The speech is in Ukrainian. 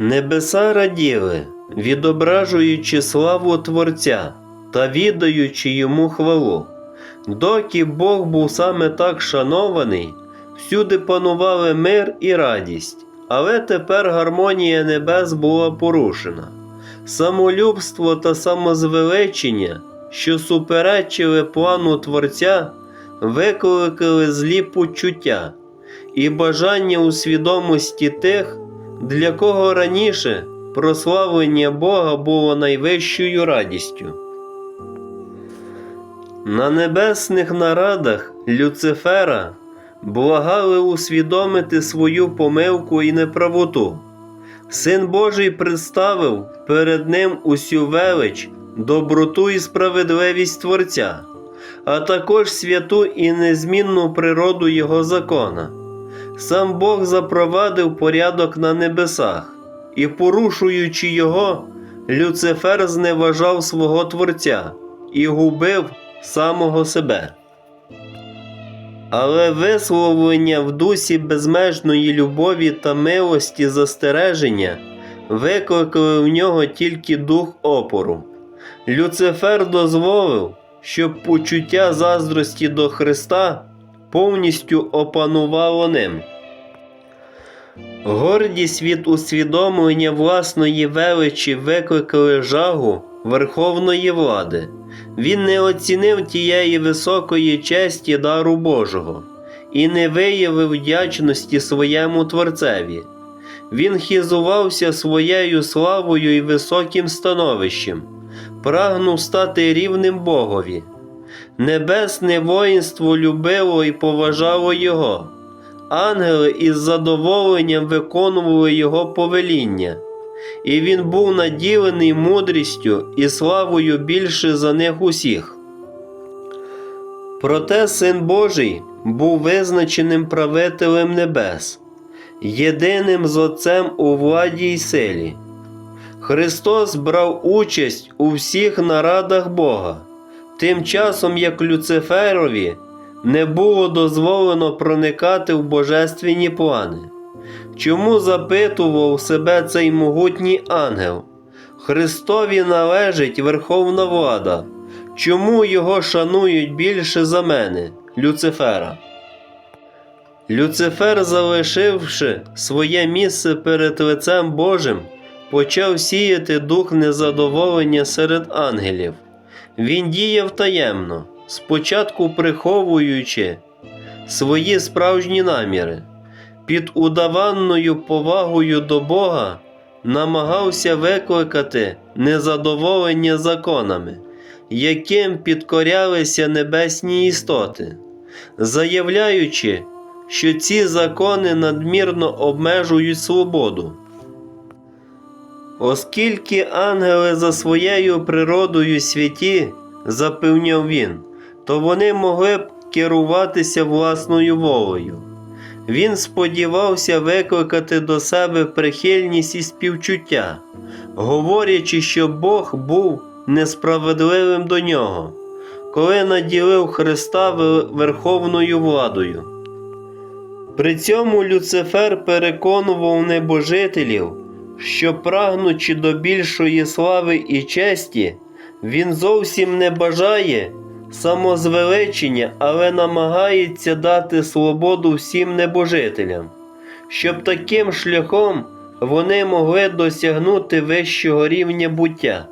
Небеса раділи, відображуючи славу Творця та віддаючи йому хвалу. Доки Бог був саме так шанований, всюди панували мир і радість, але тепер гармонія небес була порушена. Самолюбство та самозвеличення, що суперечили плану Творця, викликали злі почуття і бажання у свідомості тих, для кого раніше прославлення Бога було найвищою радістю. На небесних нарадах Люцифера благали усвідомити свою помилку і неправоту. Син Божий представив перед ним усю велич, доброту і справедливість Творця, а також святу і незмінну природу Його закона. Сам Бог запровадив порядок на небесах, і, порушуючи його, Люцифер зневажав свого Творця і губив самого себе. Але висловлення в дусі безмежної любові та милості застереження викликали в нього тільки дух опору. Люцифер дозволив, щоб почуття заздрості до Христа повністю опанувало ним. Гордість від усвідомлення власної величі викликали жагу верховної влади. Він не оцінив тієї високої честі дару Божого і не виявив вдячності своєму Творцеві. Він хизувався своєю славою і високим становищем, прагнув стати рівним Богові. Небесне воїнство любило і поважало його. Ангели із задоволенням виконували його повеління, і він був наділений мудрістю і славою більше за них усіх. Проте Син Божий був визначеним правителем небес, єдиним з Отцем у владі й силі. Христос брав участь у всіх нарадах Бога, тим часом як Люциферові не було дозволено проникати в божественні плани. Чому запитував себе цей могутній ангел? Христові належить верховна влада. Чому його шанують більше за мене, Люцифера? Люцифер, залишивши своє місце перед лицем Божим, почав сіяти дух незадоволення серед ангелів. Він діяв таємно, спочатку приховуючи свої справжні наміри, під удаванною повагою до Бога намагався викликати незадоволення законами, яким підкорялися небесні істоти, заявляючи, що ці закони надмірно обмежують свободу. Оскільки ангели за своєю природою святі, запевняв він, то вони могли б керуватися власною волею. Він сподівався викликати до себе прихильність і співчуття, говорячи, що Бог був несправедливим до нього, коли наділив Христа верховною владою. При цьому Люцифер переконував небожителів, що прагнучи до більшої слави і честі, він зовсім не бажає самозвеличення, але намагається дати свободу всім небожителям, щоб таким шляхом вони могли досягнути вищого рівня буття.